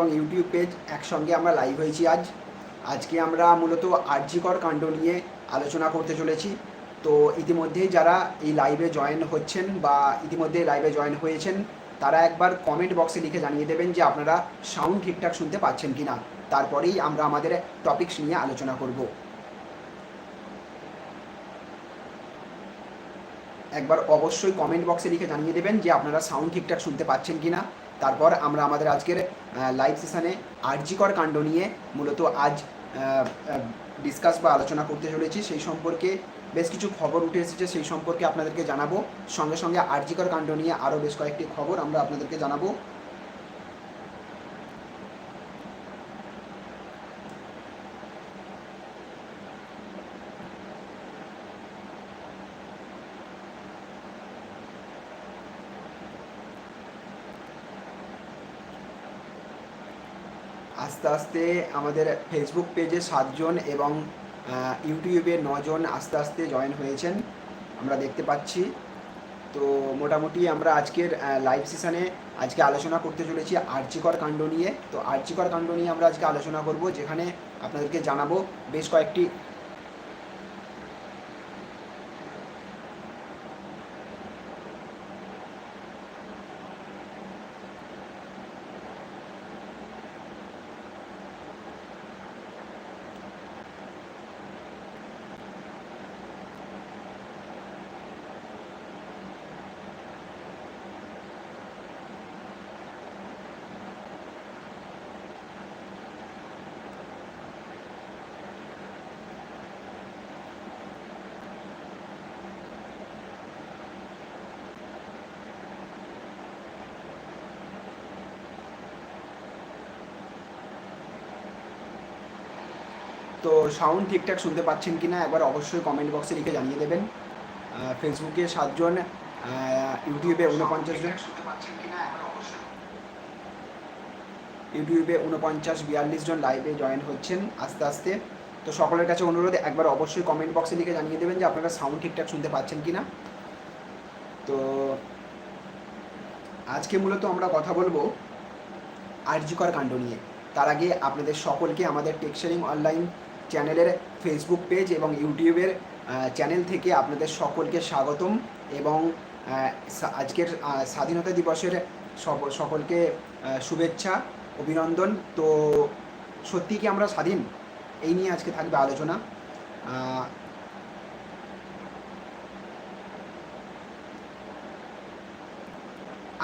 এবং YouTube page একসঙ্গে আমরা লাইভ হয়েছি আজ। আজকে আমরা মূলত আর্যিকর কাণ্ড নিয়ে আলোচনা করতে চলেছি। তো ইতিমধ্যেই যারা এই লাইভে জয়েন হচ্ছেন বা ইতিমধ্যে লাইভে জয়েন হয়েছেন, তারা একবার কমেন্ট বক্সে লিখে জানিয়ে দেবেন যে আপনারা সাউন্ড ঠিকঠাক শুনতে পাচ্ছেন কি না তারপরেই আমরা আমাদের টপিকস নিয়ে আলোচনা করব। একবার অবশ্যই কমেন্ট বক্সে লিখে জানিয়ে দেবেন যে আপনারা সাউন্ড ঠিকঠাক শুনতে পাচ্ছেন কি না তারপর আমরা আমাদের আজকের লাইভ সেশনে আর্যিকর কাণ্ড নিয়ে মূলত আজ ডিসকাস বা আলোচনা করতে চলেছি। সেই সম্পর্কে বেশ কিছু খবর উঠে এসেছে, সেই সম্পর্কে আপনাদেরকে জানাব। সঙ্গে সঙ্গে আর্যিকর কাণ্ড নিয়ে আরও বেশ কয়েকটি খবর আমরা আপনাদেরকে জানাব। আস্তে আস্তে আমাদের ফেসবুক পেজে সাতজন এবং ইউটিউবে নজন আস্তে আস্তে জয়েন হয়েছেন। আমরা দেখতে পাচ্ছি। তো মোটামুটি আমরা আজকের লাইভ সেশানে আজকে আলোচনা করতে চলেছি আর্চিকর কাণ্ড নিয়ে। তো আর্চিকর কাণ্ড নিয়ে আমরা আজকে আলোচনা করব, যেখানে আপনাদেরকে জানাব বেশ কয়েকটি তো সাউন্ড ঠিকঠাক শুনতে পাচ্ছেন কি না একবার অবশ্যই কমেন্ট বক্সে লিখে জানিয়ে দেবেন। ফেসবুকে সাতজন ইউটিউবে উনপঞ্চাশ জন। ইউটিউবে উনপঞ্চাশ বিয়াল্লিশ জন লাইভে জয়েন হচ্ছেন আস্তে আস্তে। তো সকলের কাছে অনুরোধ, একবার অবশ্যই কমেন্ট বক্সে লিখে জানিয়ে দেবেন যে আপনারা সাউন্ড ঠিকঠাক শুনতে পাচ্ছেন কি না তো আজকে মূলত আমরা কথা বলব আর্যিকর কাণ্ড নিয়ে। তার আগে আপনাদের সকলকে আমাদের টেক্সারিং অনলাইন চ্যানেলের ফেসবুক পেজ এবং ইউটিউবের চ্যানেল থেকে আপনাদের সকলকে স্বাগতম এবং আজকের স্বাধীনতা দিবসের সকলকে শুভেচ্ছা, অভিনন্দন। তো সত্যি কি আমরা স্বাধীন? এই নিয়ে আজকে থাকবে আলোচনা।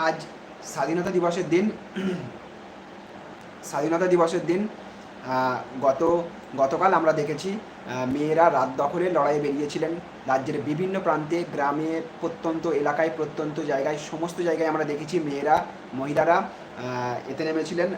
আজ স্বাধীনতা দিবসের দিন, স্বাধীনতা দিবসের দিন গত, গতকাল আমরা দেখেছি মেয়েরা রাত দখলে লড়াইয়ে বেরিয়েছিলেন। রাজ্যের বিভিন্ন প্রান্তে, গ্রামে প্রত্যন্ত এলাকায়, প্রত্যন্ত জায়গায়, সমস্ত জায়গায় আমরা দেখেছি মেয়েরা, মহিলারা এতে নেমেছিলেন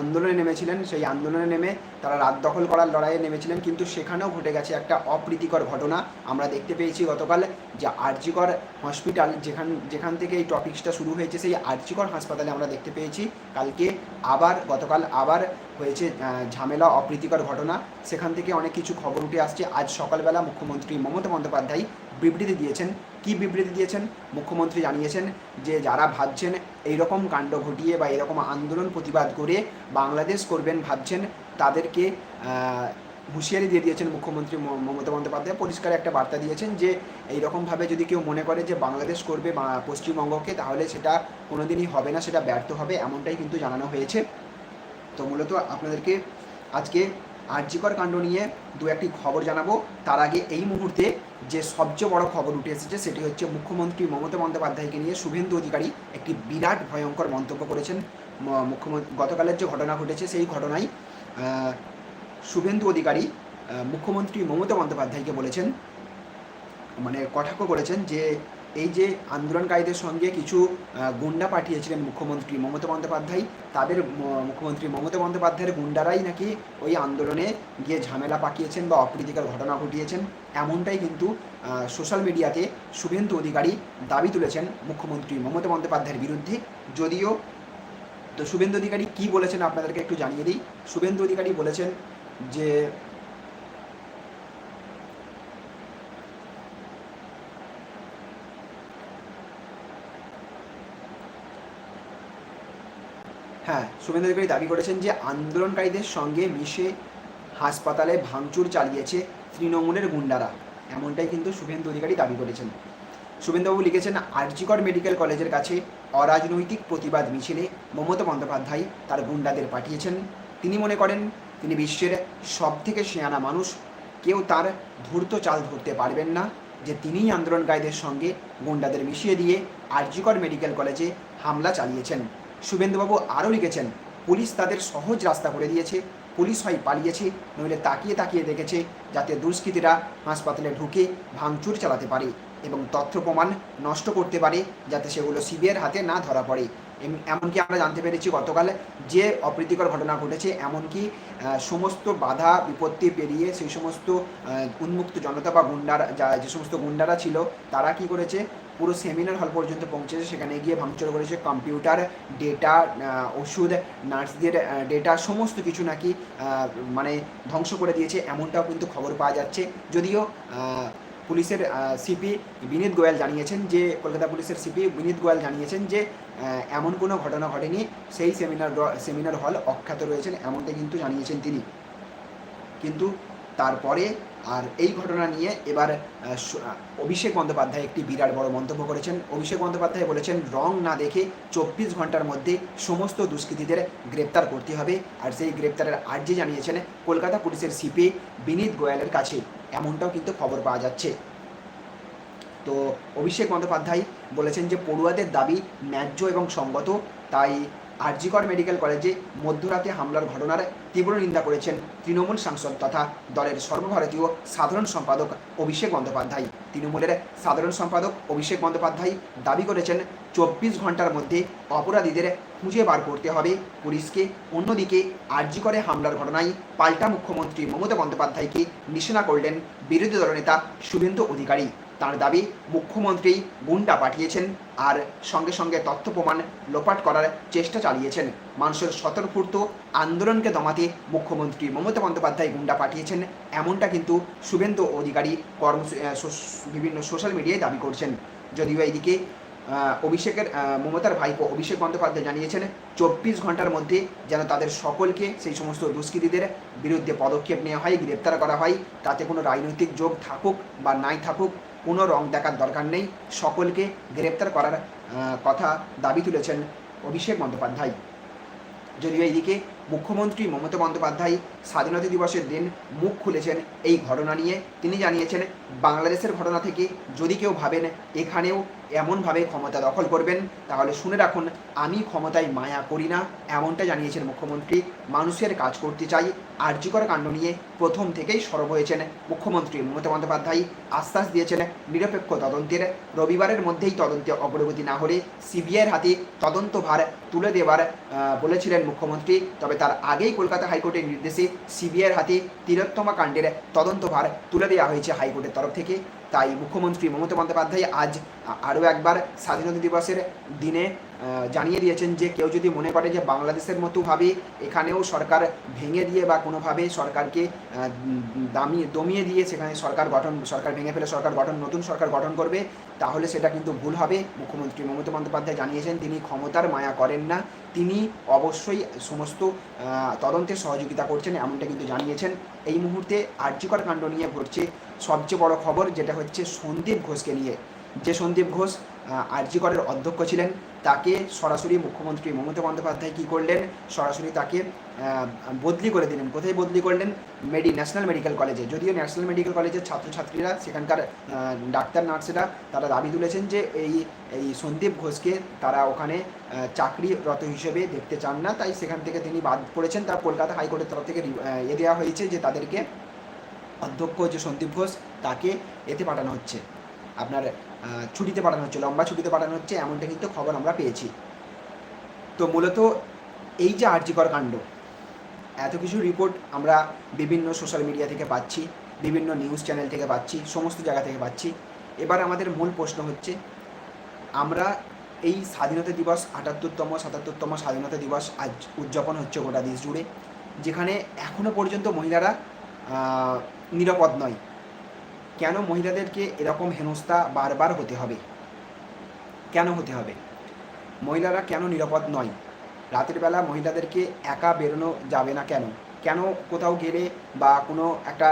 আন্দোলনে নেমেছিলেন। সেই আন্দোলনে নেমে তারা রাত দখল করার লড়াইয়ে নেমেছিলেন, কিন্তু সেখানেও ঘটে গেছে একটা অপ্রীতিকর ঘটনা। আমরা দেখতে পেয়েছি গতকাল যে আরজিকর হসপিটাল যেখান যেখান থেকে এই টপিক্সটা শুরু হয়েছে, সেই আরজিকর হাসপাতালে আমরা দেখতে পেয়েছি। কালকে আবার, গতকাল আবার হয়েছে ঝামেলা, অপ্রীতিকর ঘটনা। সেখান থেকে অনেক কিছু খবর উঠে আসছে। আজ সকালবেলা মুখ্যমন্ত্রী মমতা বন্দ্যোপাধ্যায় বিবৃতি দিয়েছেন। কি বিবৃতি দিয়েছেন? মুখ্যমন্ত্রী জানিয়েছেন যে যারা ভাবছেন এইরকম কাণ্ড ঘটিয়ে বা এরকম আন্দোলন প্রতিবাদ করে বাংলাদেশ করবেন, ভাবছেন তাদেরকে হুঁশিয়ারি দিয়ে দিয়েছেন মুখ্যমন্ত্রী মমতা বন্দ্যোপাধ্যায়। পরিষ্কার একটা বার্তা দিয়েছেন যে, এইরকমভাবে যদি কেউ মনে করে যে বাংলাদেশ করবে পশ্চিমবঙ্গকে, তাহলে সেটা কোনোদিনই হবে না, সেটা ব্যর্থ হবে, এমনটাই কিন্তু জানানো হয়েছে। তো মূলত আপনাদেরকে আজকে আর্যিকর কাণ্ড নিয়ে দু একটি খবর জানাব। তার আগে এই মুহূর্তে যে সবচেয়ে বড় খবর উঠে এসেছে, সেটি হচ্ছে মুখ্যমন্ত্রী মমতা বন্দ্যোপাধ্যায়কে নিয়ে শুভেন্দু অধিকারী একটি বিরাট ভয়ঙ্কর মন্তব্য করেছেন মুখ্যমন্ত্রী, গতকালের যে ঘটনা ঘটেছে, সেই ঘটনায় শুভেন্দু অধিকারী মুখ্যমন্ত্রী মমতা বন্দ্যোপাধ্যায়কে বলেছেন মানে কটাক্ষ করেছেন যে এই যে আন্দোলনকারীদের সঙ্গে কিছু গুন্ডা পাঠিয়েছিলেন মুখ্যমন্ত্রী মমতা বন্দ্যোপাধ্যায়, তাদের মুখ্যমন্ত্রী মমতা বন্দ্যোপাধ্যায়ের গুন্ডারাই নাকি ওই আন্দোলনে গিয়ে ঝামেলা পাকিয়েছেন বা অপ্রীতিকর ঘটনা ঘটিয়েছেন, এমনটাই কিন্তু সোশ্যাল মিডিয়াতে শুভেন্দু অধিকারী দাবি তুলেছেন মুখ্যমন্ত্রী মমতা বন্দ্যোপাধ্যায়ের বিরুদ্ধে, যদিও তো শুভেন্দু অধিকারী কি বলেছেন আপনাদেরকে একটু জানিয়ে দিই। শুভেন্দু অধিকারী বলেছেন যে হ্যাঁ শুভেন্দু অধিকারী দাবি করেছেন যে আন্দোলনকারীদের সঙ্গে মিশে হাসপাতালে ভাঙচুর চালিয়েছে তৃণমূলের গুন্ডারা। এমনটাই কিন্তু শুভেন্দু অধিকারী দাবি করেছেন। শুভেন্দুবাবু লিখেছেন, আরজিকর মেডিকেল কলেজের কাছে অরাজনৈতিক প্রতিবাদ মিছিলে মমতা বন্দ্যোপাধ্যায় তার গুন্ডাদের পাঠিয়েছেন। তিনি মনে করেন, তিনি বিশ্বের সব থেকে সেয়ানা মানুষ। কেউ তার ধূর্ত চাল ধরতে পারবেন না যে তিনিই আন্দোলনকারীদের সঙ্গে গুন্ডাদের মিশিয়ে দিয়ে আরজিকর মেডিকেল কলেজে হামলা চালিয়েছেন। শুভেন্দুবাবু আরও লিখেছেন, পুলিশ তাদের সহজ রাস্তা করে দিয়েছে। পুলিশ হয় পালিয়েছে, নইলে তাকিয়ে তাকিয়ে দেখেছে যাতে দুষ্কৃতীরা হাসপাতালে ঢুকে ভাঙচুর চালাতে পারে। এবং তথ্য প্রমাণ নষ্ট করতে পারে যাতে সেগুলো সিবিআইয়ের হাতে না ধরা পড়ে। এমনকি আমরা জানতে পেরেছি গতকাল যে অপ্রীতিকর ঘটনা ঘটেছে, এমনকি সমস্ত বাধা, বিপত্তি পেরিয়ে সেই সমস্ত উন্মুক্ত জনতা বা গুন্ডার যা যে সমস্ত গুন্ডারা ছিল, তারা কি করেছে? পুরো সেমিনার হল পর্যন্ত পৌঁছেছে। সেখানে গিয়ে ভাঙচুর করেছে কম্পিউটার, ডেটা ওষুধ, নার্সদের ডেটা সমস্ত কিছু নাকি মানে ধ্বংস করে দিয়েছে। এমনটাও কিন্তু খবর পাওয়া যাচ্ছে। যদিও পুলিশের সিপি বিনীত গোয়াল জানিয়েছেন যে, কলকাতা পুলিশের সিপি বিনীত গোয়াল জানিয়েছেন যে এমন কোনো ঘটনা ঘটেনি। সেই সেমিনার সেমিনার হল অখ্যাত রয়েছেন, এমনটা কিন্তু জানিয়েছেন তিনি। কিন্তু তারপরে আর এই ঘটনা নিয়ে এবার অভিষেক বন্দ্যোপাধ্যায় একটি বিরাট বড় মন্তব্য করেছেন। অভিষেক বন্দ্যোপাধ্যায় বলেছেন, রং না দেখে চব্বিশ ঘণ্টার মধ্যে সমস্ত দুষ্কৃতীদের গ্রেপ্তার করতে হবে। আর সেই গ্রেপ্তারের আর্জি জানিয়েছেন কলকাতা পুলিশের সিপি বিনীত গোয়ালের কাছে। এমনটাও কিন্তু খবর পাওয়া যাচ্ছে। তো অভিষেক বন্দ্যোপাধ্যায় বলেছেন যে, পড়ুয়াদের দাবি ন্যায্য এবং সঙ্গত। তাই আরজিকর মেডিকেল কলেজে মধ্যরাতে হামলার ঘটনার তীব্র নিন্দা করেছেন তৃণমূল সাংসদ তথা দলের সর্বভারতীয় সাধারণ সম্পাদক অভিষেক বন্দ্যোপাধ্যায়। তৃণমূলের সাধারণ সম্পাদক অভিষেক বন্দ্যোপাধ্যায় দাবি করেছেন, চব্বিশ ঘণ্টার মধ্যে অপরাধীদের খুঁজে বার করতে হবে। পুলিশকে অন্যদিকে আরজিকরে হামলার ঘটনায় পাল্টা মুখ্যমন্ত্রী মমতা বন্দ্যোপাধ্যায়কে নিশানা করলেন বিরোধী দলনেতা শুভেন্দু অধিকারী। তার দাবি মুখ্যমন্ত্রী গুন্ডা পাঠিয়েছেন আর সঙ্গে সঙ্গে তথ্য প্রমাণ লোপাট করার চেষ্টা চালিয়েছেন। মানুষের স্বতঃস্ফূর্ত আন্দোলনকে দমাতে মুখ্যমন্ত্রী মমতা বন্দ্যোপাধ্যায় গুন্ডা পাঠিয়েছেন এমনটা কিন্তু শুভেন্দু অধিকারী কর্ম বিভিন্ন সোশ্যাল মিডিয়ায় দাবি করছেন। যদিও এইদিকে অভিষেকের মমতার ভাইপো অভিষেক বন্দ্যোপাধ্যায় জানিয়েছেন, চব্বিশ ঘণ্টার মধ্যে যেন তাদের সকলকে সেই সমস্ত দুষ্কৃতীদের বিরুদ্ধে পদক্ষেপ নেওয়া হয়, গ্রেপ্তার করা হয়, তাতে কোনো রাজনৈতিক যোগ থাকুক বা নাই থাকুক কোনো রং দেখার দরকার নেই। সকলকে গ্রেপ্তার করার কথা দাবি তুলেছেন অভিষেক বন্দ্যোপাধ্যায়। যদিও এদিকে মুখ্যমন্ত্রী মমতা বন্দ্যোপাধ্যায় স্বাধীনতা দিবসের দিন মুখ খুলেছেন এই ঘটনা নিয়ে। তিনি জানিয়েছেন, বাংলাদেশের ঘটনা থেকে যদি কেউ ভাবেন এখানেও এমনভাবে ক্ষমতা দখল করবেন, তাহলে শুনে রাখুন, আমি ক্ষমতায় মায়া করি না, এমনটা জানিয়েছেন মুখ্যমন্ত্রী। মানুষের কাজ করতে চাই, আর্যিকর কাণ্ড নিয়ে প্রথম থেকেই সরব হয়েছেন মুখ্যমন্ত্রী মমতা বন্দ্যোপাধ্যায়। আশ্বাস দিয়েছেন, নিরপেক্ষ তদন্তের, রবিবারের মধ্যেই তদন্তে অগ্রগতি না হলে সিবিআইয়ের হাতে তদন্তভার তুলে দেওয়ার বলেছিলেন মুখ্যমন্ত্রী। তবে তার আগেই কলকাতা হাইকোর্টের নির্দেশে সিবিআইয়ের হাতে তিরোত্তমা কাণ্ডের তদন্তভার তুলে দেওয়া হয়েছে হাইকোর্টের তরফ থেকে। তাই মুখ্যমন্ত্রী মমতা বন্দ্যোপাধ্যায় আজ আরও একবার স্বাধীনতা দিবসের দিনে জানিয়ে দিয়েছেন যে কেউ যদি মনে করে যে বাংলাদেশের মতোভাবে এখানেও সরকার ভেঙে দিয়ে বা কোনোভাবে সরকারকে দামিয়ে দমিয়ে দিয়ে সেখানে সরকার গঠন, সরকার ভেঙে ফেলে সরকার গঠন, নতুন সরকার গঠন করবে, তাহলে সেটা কিন্তু ভুল হবে। মুখ্যমন্ত্রী মমতা বন্দ্যোপাধ্যায় জানিয়েছেন তিনি ক্ষমতার মায়া করেন না। তিনি অবশ্যই সমস্ত তদন্তে সহযোগিতা করছেন এমনটা কিন্তু জানিয়েছেন। এই মুহূর্তে আর্যিকর কাণ্ড নিয়ে ঘটছে সবচেয়ে বড় খবর, যেটা হচ্ছে সন্দীপ ঘোষকে নিয়ে। যে সন্দীপ ঘোষ আরজিকরের অধ্যক্ষ ছিলেন। তাকে সরাসরি মুখ্যমন্ত্রী মমতা বন্দ্যোপাধ্যায় কী করলেন? সরাসরি তাকে বদলি করে দিলেন। কোথায় বদলি করলেন? মেডি, ন্যাশনাল মেডিকেল কলেজে। যদিও ন্যাশনাল মেডিকেল কলেজের ছাত্রছাত্রীরা, সেখানকার ডাক্তার, নার্সেরা, তারা দাবি তুলেছেন যে এই এই সন্দীপ ঘোষকে তারা ওখানে চাকরিরত হিসেবে দেখতে চান না। তাই সেখান থেকে তিনি বাদ পড়েছেন। তার কলকাতা হাইকোর্টের তরফ থেকে এ দেওয়া হয়েছে যে তাদেরকে অধ্যক্ষ যে সন্দীপ ঘোষ, তাকে এতে পাঠানো হচ্ছে। আপনার ছুটিতে পাঠানো হচ্ছে, লম্বা ছুটিতে পাঠানো হচ্ছে, এমনটা কিন্তু খবর আমরা পেয়েছি। তো মূলত এই যে আর্যিকর কাণ্ড, এত কিছু রিপোর্ট আমরা বিভিন্ন সোশ্যাল মিডিয়া থেকে পাচ্ছি, বিভিন্ন নিউজ চ্যানেল থেকে পাচ্ছি, সমস্ত জায়গা থেকে পাচ্ছি। এবার আমাদের মূল প্রশ্ন হচ্ছে, আমরা এই স্বাধীনতা দিবস আটাত্তরতম, সাতাত্তরতম স্বাধীনতা দিবস আজ উদযাপন হচ্ছে গোটা দেশ জুড়ে, যেখানে এখনও পর্যন্ত মহিলারা নিরাপদ নয়। কেন মহিলাদেরকে এরকম হেনস্থা বারবার হতে হবে? কেন হতে হবে? মহিলারা কেন নিরাপদ নয়? রাতের বেলা মহিলাদেরকে একা বেরোনো যাবে না কেন? কেন কোথাও গেলে বা কোনো একটা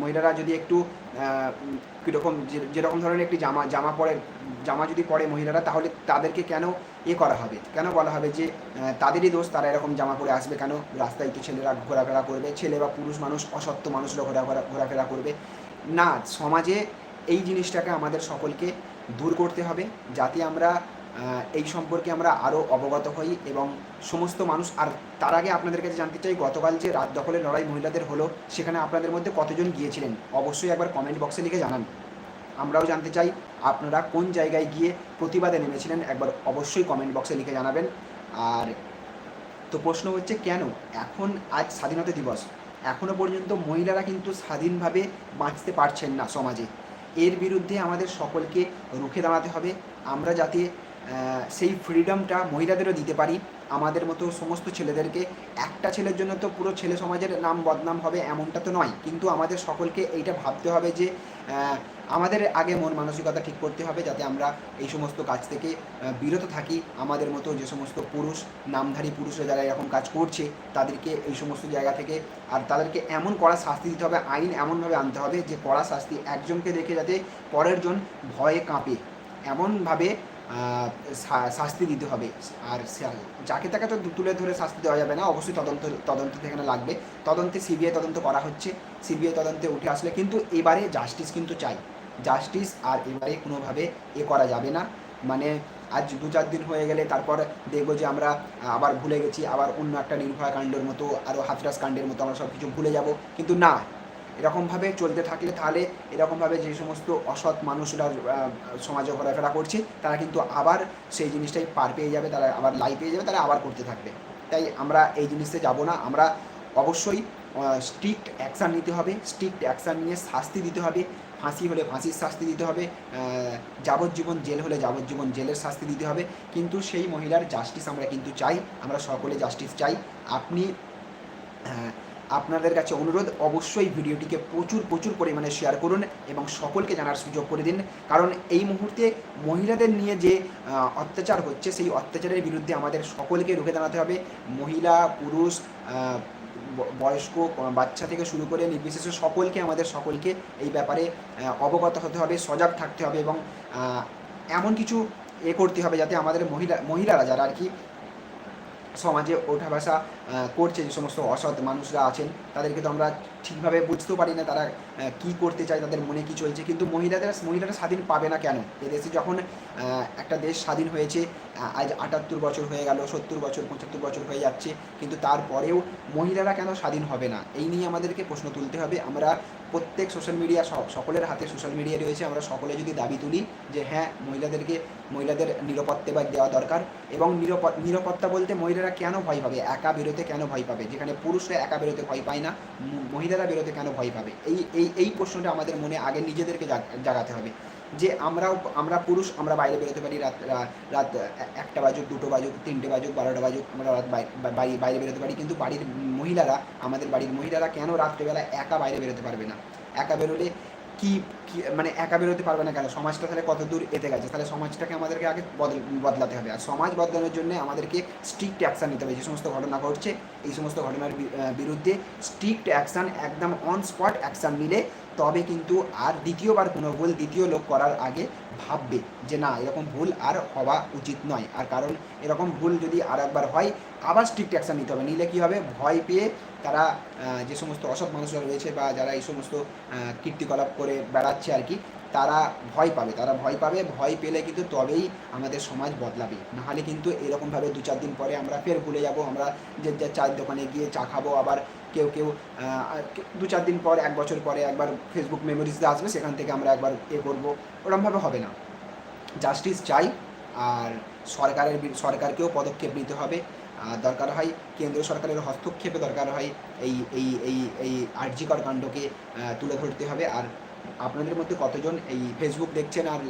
মহিলারা যদি একটু কীরকম যেরকম ধরনের একটি জামা জামা পরে, জামা যদি পরে মহিলারা, তাহলে তাদেরকে কেন এ করা হবে? কেন বলা হবে যে তাদেরই দোষ, তারা এরকম জামা পরে আসবে কেন? রাস্তায় তো ছেলেরা ঘোরাফেরা করবে, ছেলে বা পুরুষ মানুষ, অসত্য মানুষরা ঘোরাফেরা ঘোরাফেরা করবে। না, সমাজে এই জিনিসটাকে আমাদের সকলকে দূর করতে হবে যাতে আমরা এই সম্পর্কে আমরা আরও অবগত হই এবং সমস্ত মানুষ, আর তার আগে আপনাদের কাছে জানতে চাই, গতকাল যে রাত দখলের লড়াই মহিলাদের হলো, সেখানে আপনাদের মধ্যে কতজন গিয়েছিলেন? অবশ্যই একবার কমেন্ট বক্সে লিখে জানান। আমরাও জানতে চাই, আপনারা কোন জায়গায় গিয়ে প্রতিবাদে নেমেছিলেন? একবার অবশ্যই কমেন্ট বক্সে লিখে জানাবেন। আর তো প্রশ্ন হচ্ছে, কেন? এখন আজ স্বাধীনতা দিবস। এখনও পর্যন্ত মহিলারা কিন্তু স্বাধীনভাবে বাঁচতে পারছেন না সমাজে। এর বিরুদ্ধে আমাদের সকলকে রুখে দাঁড়াতে হবে। আমরা যাতে সেই ফ্রিডমটা মহিলাদেরও দিতে পারি। আমাদের মতো সমস্ত ছেলেদেরকে, একটা ছেলের জন্য তো পুরো ছেলে সমাজের নাম বদনাম হবে এমনটা তো নয়। কিন্তু আমাদের সকলকে এইটা ভাবতে হবে যে আমাদের আগে মন মানসিকতা ঠিক করতে হবে যাতে আমরা এই সমস্ত কাজ থেকে বিরত থাকি। আমাদের মতো যে সমস্ত পুরুষ, নামধারী পুরুষরা যারা এরকম কাজ করছে, তাদেরকে এই সমস্ত জায়গা থেকে আর তাদেরকে এমন কড়া শাস্তি দিতে হবে, আইন এমনভাবে আনতে হবে যে কড়া শাস্তি একজনকে দেখে যাতে পরের জন ভয়ে কাঁপে। এমনভাবে শাস্তি দিতে হবে। আর যাকে তাকে তো তুলে ধরে শাস্তি দেওয়া যাবে না, অবশ্যই তদন্ত তদন্ত সেখানে লাগবে। তদন্তে সিবিআই তদন্ত করা হচ্ছে, সিবিআই তদন্তে উঠে আসলে কিন্তু এবারে জাস্টিস কিন্তু চাই। জাস্টিস আর এবারে কোনোভাবে এ করা যাবে না। মানে আজ দু চার দিন হয়ে গেলে তারপর দেখব যে আমরা আবার ভুলে গেছি, আবার অন্য একটা নির্ভয়া কাণ্ডের মতো আরও হাতরাস কাণ্ডের মতো আমরা সব কিছু ভুলে যাব। কিন্তু না এরকমভাবে চলতে থাকলে তাহলে এরকমভাবে যে সমস্ত অসৎ মানুষরা সমাজে ঘোরাফেরা করছে, তারা কিন্তু আবার সেই জিনিসটাই পার পেয়ে যাবে, তারা আবার লাই পেয়ে যাবে, তারা আবার করতে থাকবে। তাই আমরা এই জিনিসে যাব না, আমরা অবশ্যই স্ট্রিক্ট অ্যাকশান নিতে হবে স্ট্রিক্ট অ্যাকশান নিয়ে শাস্তি দিতে হবে, ফাঁসি হলে ফাঁসির শাস্তি দিতে হবে যাবজ্জীবন জেল হলে যাবজ্জীবন জেলের শাস্তি দিতে হবে, কিন্তু সেই মহিলার জাস্টিস আমরা কিন্তু চাই, আমরা সকলে জাস্টিস চাই। আপনি আপনাদের কাছে অনুরোধ, অবশ্যই ভিডিওটিকে প্রচুর প্রচুর পরিমাণে শেয়ার করুন এবং সকলকে জানার সুযোগ করে দিন। কারণ এই মুহূর্তে মহিলাদের নিয়ে যে অত্যাচার হচ্ছে, সেই অত্যাচারের বিরুদ্ধে আমাদের সকলকে রুখে দাঁড়াতে হবে। মহিলা, পুরুষ বয়স্ক, বাচ্চা থেকে শুরু করে নির্বিশেষে সকলকে, আমাদের সকলকে এই ব্যাপারে অবগত হতে হবে, সজাগ থাকতে হবে এবং এমন কিছু এ করতে হবে যাতে আমাদের মহিলা, মহিলারা যারা আর কি সমাজে ওঠা বসা করছে যে সমস্ত অসৎ মানুষরা আছেন, তাদেরকে তো আমরা ঠিকভাবে বুঝতেও পারি না তারা কি করতে চায়, তাদের মনে কি চলছে। কিন্তু মহিলাদের, মহিলারা স্বাধীন পাবে না কেন? এদেশে যখন একটা দেশ স্বাধীন হয়েছে আজ আটাত্তর বছর হয়ে গেল, সত্তর বছর, পঁচাত্তর বছর হয়ে যাচ্ছে, কিন্তু তারপরেও মহিলারা কেন স্বাধীন হবে না? এই নিয়ে আমাদেরকে প্রশ্ন তুলতে হবে। আমরা প্রত্যেক সোশ্যাল মিডিয়া সকলের হাতে সোশ্যাল মিডিয়া রয়েছে। আমরা সকলে যদি দাবি তুলি যে হ্যাঁ মহিলাদেরকে মহিলাদের নিরাপত্তা বা দেওয়া দরকার এবং নিরাপত্তা বলতে মহিলারা কেন ভয় পাবে? একা বেরোতে কেন ভয় পাবে? যেখানে পুরুষরা একা বেরোতে ভয় পায় না, মহিলারা বেরোতে কেন ভয় পাবে? এই এই এই প্রশ্নটা আমাদের মনে আগে নিজেদেরকে জাগ- জাগাতে হবে। যে আমরাও, আমরা পুরুষ, আমরা বাইরে বেরোতে পারি রাত রাত একটা বাজুক, দুটো বাজুক, তিনটে বাজুক, বারোটা বাজুক, আমরা রাত বাই- বাড়ি বাইরে বেরোতে পারি। কিন্তু বাড়ির মহিলারা, আমাদের বাড়ির মহিলারা কেন রাত্রেবেলা একা বাইরে বেরোতে পারবে না? একা বেরোলে কি মানে একা বেরোতে পারবে না কেন? সমাজটা তাহলে কত দূর এতে গেছে? তাহলে সমাজটাকে আমাদেরকে আগে বদল, বদলাতে হবে। আর সমাজ বদলানোর জন্য আমাদেরকে স্ট্রিক্ট অ্যাকশান নিতে হবে। যে সমস্ত ঘটনা ঘটছে, এই সমস্ত ঘটনার বিরুদ্ধে স্ট্রিক্ট অ্যাকশান একদম অন স্পট অ্যাকশান নিলে তবে কিন্তু আর দ্বিতীয়বার কোনো ভুল দ্বিতীয় লোক করার আগে ভাববে যে না, এরকম ভুল আর হওয়া উচিত নয়। আর কারণ এরকম ভুল যদি আর একবার হয়, আবার স্ট্রিক্ট অ্যাকশান নিতে হবে। নিলে কী হবে? ভয় পেয়ে তারা যে সমস্ত অসৎ মানুষরা রয়েছে বা যারা এই সমস্ত কীর্তিকলাপ করে বেড়াচ্ছে আর কি তারা ভয় পাবে, তারা ভয় পাবে, ভয় পেলে কিন্তু তবেই আমাদের সমাজ বদলাবে। নাহলে কিন্তু এরকমভাবে দু চার দিন পরে আমরা ফের ভুলে যাব, আমরা যে যে চায়ের দোকানে গিয়ে চা খাব, আবার কেউ কেউ দু চার দিন পর, এক বছর পরে একবার ফেসবুক মেমোরিজে আসবে, সেখান থেকে আমরা একবার এ করব। ওরমভাবে হবে না। জাস্টিস চাই, আর সরকারের সরকারকেও পদক্ষেপ নিতে হবে। দরকার হয় কেন্দ্রীয় সরকারের হস্তক্ষেপে দরকার হয় এই এই এই এই আর্জিকর কাণ্ডকে তুলে ধরতে হবে। আর আপনাদের মধ্যে কতজন এই ফেসবুক দেখছেন আর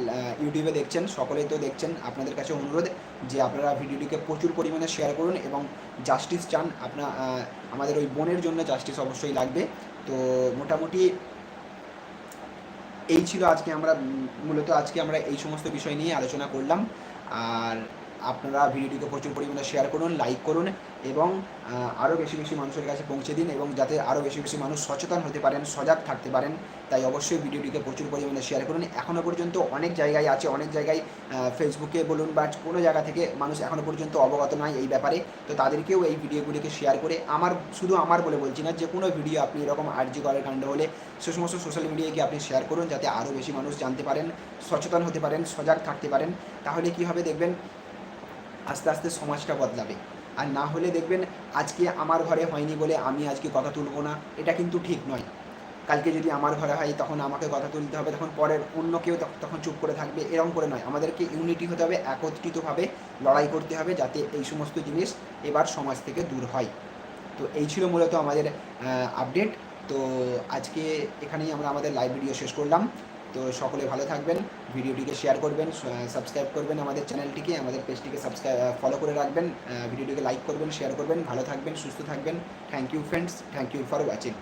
ইউটিউবে দেখছেন, সকলেই তো দেখছেন, আপনাদের কাছে অনুরোধ যে আপনারা ভিডিওটিকে প্রচুর পরিমাণে শেয়ার করুন এবং জাস্টিস চান আপনার আমাদের ওই বোনের জন্য জাস্টিস অবশ্যই লাগবে। তো মোটামুটি এই ছিল আজকে আমরা, মূলত আজকে আমরা এই সমস্ত বিষয় নিয়ে আলোচনা করলাম। আর আপনারা ভিডিওটিকে প্রচুর পরিমাণে শেয়ার করুন লাইক করুন এবং আরও বেশি বেশি মানুষের কাছে পৌঁছে দিন এবং যাতে আরও বেশি বেশি মানুষ সচেতন হতে পারেন, সজাগ থাকতে পারেন। তাই অবশ্যই ভিডিওটিকে প্রচুর পরিমাণে শেয়ার করুন। এখনও পর্যন্ত অনেক জায়গায় আছে, অনেক জায়গায় ফেসবুকে বলুন বা কোনো জায়গা থেকে মানুষ এখনও পর্যন্ত অবগত নয় এই ব্যাপারে। তো তাদেরকেও এই ভিডিওগুলিকে শেয়ার করে আমার, শুধু আমার বলে বলছি না, যে কোনো ভিডিও আপনি এরকম আর্জি করার কাণ্ড হলে সে সমস্ত সোশ্যাল মিডিয়ায় গিয়ে আপনি শেয়ার করুন যাতে আরও বেশি মানুষ জানতে পারেন, সচেতন হতে পারেন, সজাগ থাকতে পারেন। তাহলে কী হবে দেখবেন, আস্তে আস্তে সমাজটা বদলাবে। আর না হলে দেখবেন আজকে আমার ঘরে হয়নি বলে আমি আজকে কথা তুলবো না। এটা কিন্তু ঠিক নয়। কালকে যদি আমার ঘরে হয় তখন আমাকে কথা তুলতে হবে, তখন পরের অন্য কেউ তখ- তখন চুপ করে থাকবে। এরকম করে নয়। আমাদেরকে ইউনিটি হতে হবে, একত্রিতভাবে লড়াই করতে হবে যাতে এই সমস্ত জিনিস এবার সমাজ থেকে দূর হয়। তো এই ছিল মূলত আমাদের আপডেট তো আজকে এখানেই আমরা আমাদের লাইভ ভিডিও শেষ করলাম। তো সকলে ভালো থাকবেন, ভিডিওটিকে শেয়ার করবেন সাবস্ক্রাইব করবেন আমাদের চ্যানেলটিকে আমাদের পেজটিকে সাবস্ক্রাইব ফলো করে রাখবেন ভিডিওটিকে লাইক করবেন শেয়ার করবেন, ভালো থাকবেন, সুস্থ থাকবেন। Thank you friends thank you for watching